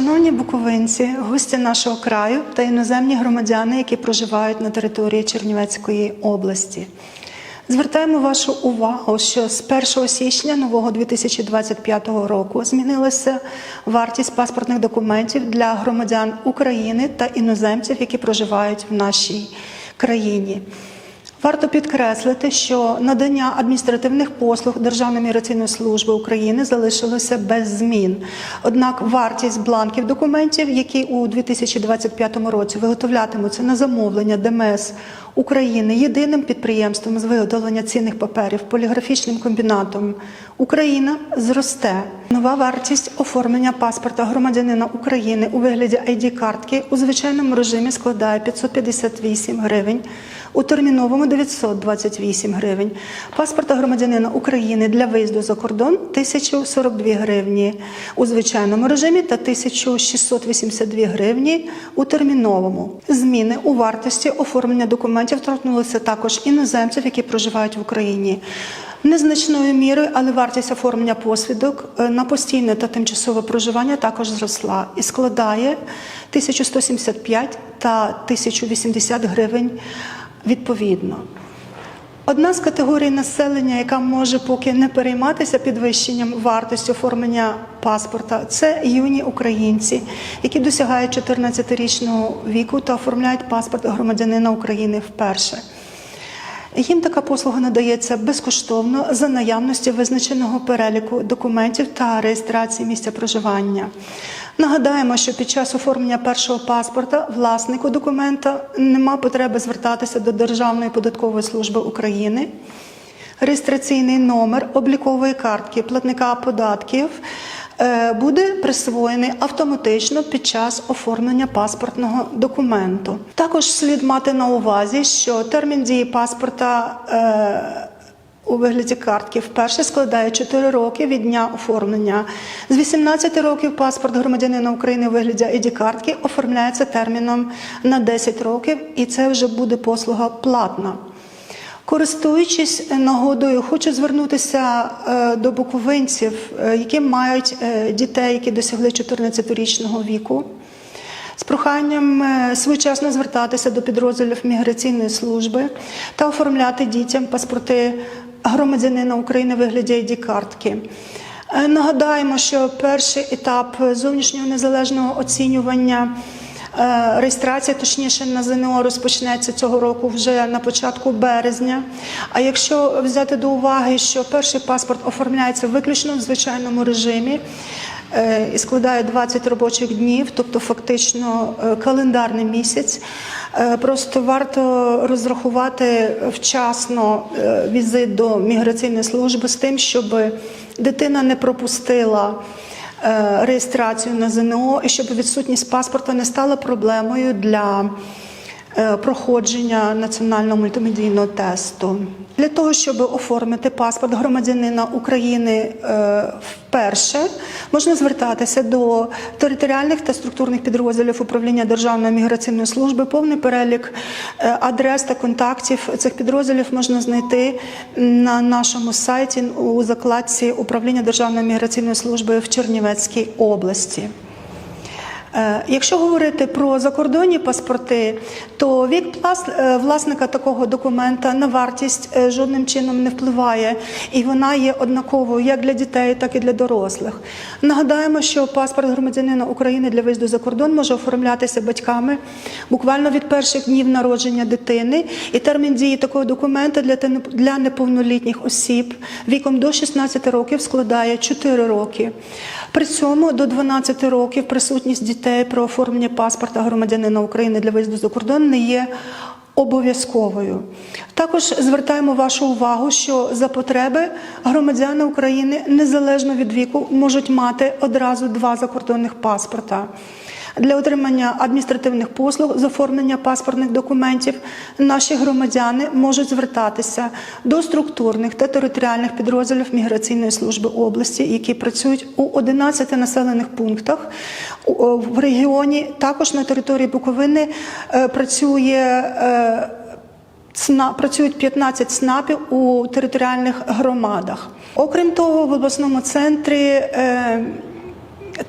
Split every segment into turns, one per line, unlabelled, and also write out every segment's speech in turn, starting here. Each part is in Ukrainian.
Шановні буковинці, гості нашого краю та іноземні громадяни, які проживають на території Чернівецької області. Звертаємо вашу увагу, що з 1 січня нового 2025 року змінилася вартість паспортних документів для громадян України та іноземців, які проживають в нашій країні. Варто підкреслити, що надання адміністративних послуг Державної міграційної служби України залишилося без змін. Однак вартість бланків документів, які у 2025 році виготовлятимуться на замовлення ДМС України єдиним підприємством з виготовлення цінних паперів поліграфічним комбінатом Україна зросте. Нова вартість оформлення паспорта громадянина України у вигляді id картки у звичайному режимі складає 558 гривень, у терміновому 928 гривень. Паспорта громадянина України для виїзду за кордон 1042 гривні у звичайному режимі та 1682 гривні у терміновому. Зміни у вартості оформлення документів торкнулися також іноземців, які проживають в Україні. Незначною мірою, але вартість оформлення посвідок е, на постійне та тимчасове проживання також зросла і складає 1175 та 1080 гривень відповідно. Одна з категорій населення, яка може поки не перейматися підвищенням вартості оформлення паспорта, це юні українці, які досягають 14-річного віку та оформляють паспорт громадянина України вперше. Їм така послуга надається безкоштовно за наявності визначеного переліку документів та реєстрації місця проживання. Нагадаємо, що під час оформлення першого паспорта власнику документа нема потреби звертатися до Державної податкової служби України. Реєстраційний номер облікової картки платника податків буде присвоєний автоматично під час оформлення паспортного документу. Також слід мати на увазі, що термін дії паспорта. е, у вигляді картки вперше складає 4 роки від дня оформлення. З 18 років паспорт громадянина України у вигляді id картки оформляється терміном на 10 років, і це вже буде послуга платна. Користуючись нагодою, хочу звернутися е, до буковинців, е, які мають е, дітей, які досягли 14-річного віку. З проханням е, своєчасно звертатися до підрозділів міграційної служби та оформляти дітям паспорти громадянина України в вигляді id картки. Е, Нагадаємо, що перший етап зовнішнього незалежного оцінювання. Е, Реєстрація, точніше, на ЗНО розпочнеться цього року вже на початку березня. А якщо взяти до уваги, що перший паспорт оформляється виключно в звичайному режимі е, і складає 20 робочих днів, тобто фактично е, календарний місяць, просто варто розрахувати вчасно візит до міграційної служби з тим, щоб дитина не пропустила реєстрацію на ЗНО і щоб відсутність паспорта не стала проблемою для е, проходження національного мультимедійного тесту. Для того, щоб оформити паспорт громадянина України е, вперше, можна звертатися до територіальних та структурних підрозділів управління Державної міграційної служби. Повний перелік е, адрес та контактів цих підрозділів можна знайти на нашому сайті у закладці управління Державної міграційної служби в Чернівецькій області. Е, Якщо говорити про закордонні паспорти, то вік е, власника такого документа на вартість е, жодним чином не впливає, і вона є однаковою як для дітей, так і для дорослих. Нагадаємо, що паспорт громадянина України для виїзду за кордон може оформлятися батьками буквально від перших днів народження дитини, і термін дії такого документа для неповнолітніх осіб віком до 16 років складає 4 роки. При цьому до 12 років присутність дітей про оформлення паспорта громадянина України для виїзду за кордон не є обов'язковою. Також звертаємо вашу увагу, що за потреби громадяни України незалежно від віку можуть мати одразу два закордонних паспорта. Для отримання адміністративних послуг з оформлення паспортних документів наші громадяни можуть звертатися до структурних та територіальних підрозділів міграційної служби області, які працюють у 11 населених пунктах в регіоні. Також на території Буковини е, працює. е, ЦНА працюють 15 ЦНАПів у територіальних громадах. Окрім того, в обласному центрі е,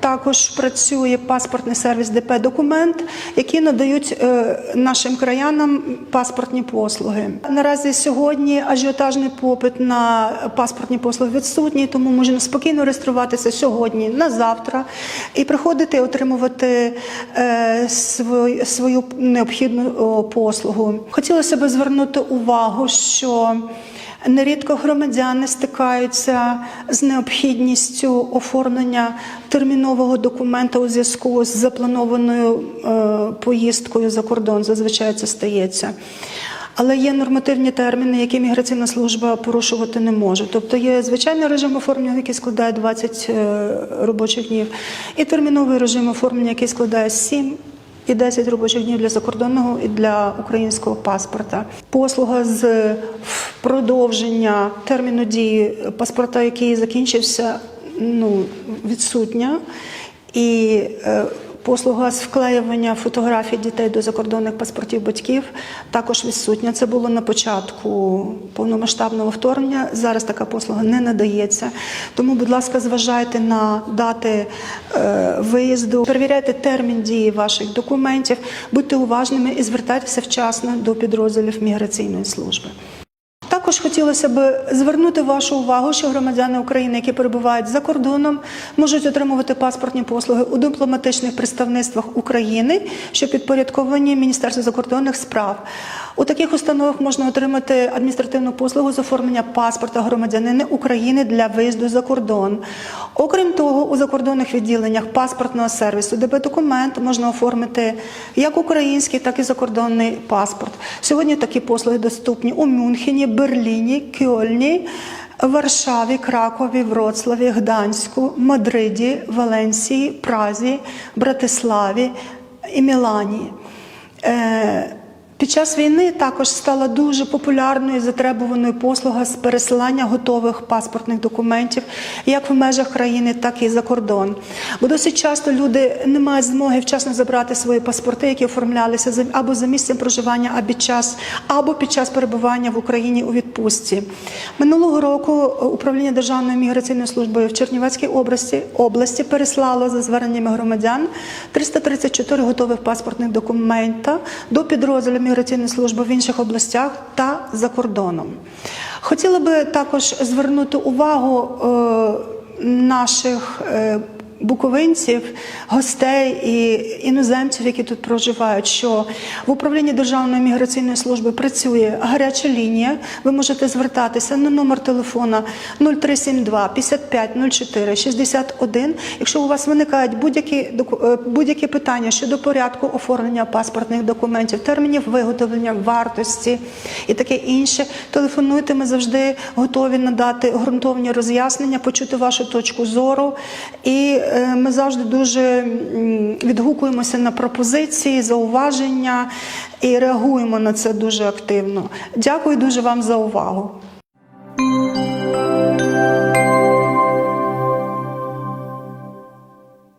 Також працює паспортний сервіс ДП Документ, які надають е, нашим краянам паспортні послуги. Наразі сьогодні ажіотажний попит на паспортні послуги відсутній, тому можна спокійно реєструватися сьогодні на завтра і приходити отримувати е, свою, свою необхідну послугу. Хотілося б звернути увагу, що Нерідко громадяни стикаються з необхідністю оформлення термінового документа у зв'язку з запланованою е, поїздкою за кордон. Зазвичай це стається. Але є нормативні терміни, які міграційна служба порушувати не може. Тобто є звичайний режим оформлення, який складає 20 е, робочих днів, і терміновий режим оформлення, який складає 7 і 10 робочих днів для закордонного і для українського паспорта. Послуга з продовження терміну дії паспорта, який закінчився, ну, відсутня. І е, послуга з вклеювання фотографій дітей до закордонних паспортів батьків також відсутня. Це було на початку повномасштабного вторгнення. Зараз така послуга не надається. Тому, будь ласка, зважайте на дати е, виїзду, перевіряйте термін дії ваших документів, будьте уважними і звертайтеся вчасно до підрозділів міграційної служби. Також хотілося б звернути вашу увагу, що громадяни України, які перебувають за кордоном, можуть отримувати паспортні послуги у дипломатичних представництвах України, що підпорядковані Міністерству закордонних справ. У таких установах можна отримати адміністративну послугу з оформлення паспорта громадянина України для виїзду за кордон. Окрім того, у закордонних відділеннях паспортного сервісу ДБ документ можна оформити як український, так і закордонний паспорт. Сьогодні такі послуги доступні у Мюнхені, Берліні, Кьольні. Варшаві, Кракові, Вроцлаві, Гданську, Мадриді, Валенсії, Празі, Братиславі і Мілані. Е, під час війни також стала дуже популярною і затребуваною послуга з пересилання готових паспортних документів як в межах країни, так і за кордон. Бо досить часто люди не мають змоги вчасно забрати свої паспорти, які оформлялися або за місцем проживання, або під час, або під час перебування в Україні у відпустці. Минулого року управління Державної міграційної служби в Чернівецькій області, області переслало за зверненнями громадян 334 готових паспортних документа до підрозділів міграційної служби в інших областях та за кордоном. Хотіла би також звернути увагу е, наших. Буковинців, гостей і іноземців, які тут проживають, що в управлінні Державної міграційної служби працює гаряча лінія. Ви можете звертатися на номер телефона 0372 55 04 61. Якщо у вас виникають будь-які е, будь-які питання щодо порядку оформлення паспортних документів, термінів виготовлення, вартості і таке інше, телефонуйте. Ми завжди готові надати ґрунтовні роз'яснення, почути вашу точку зору. І ми завжди дуже відгукуємося на пропозиції, зауваження і реагуємо на це дуже активно. Дякую дуже вам за увагу.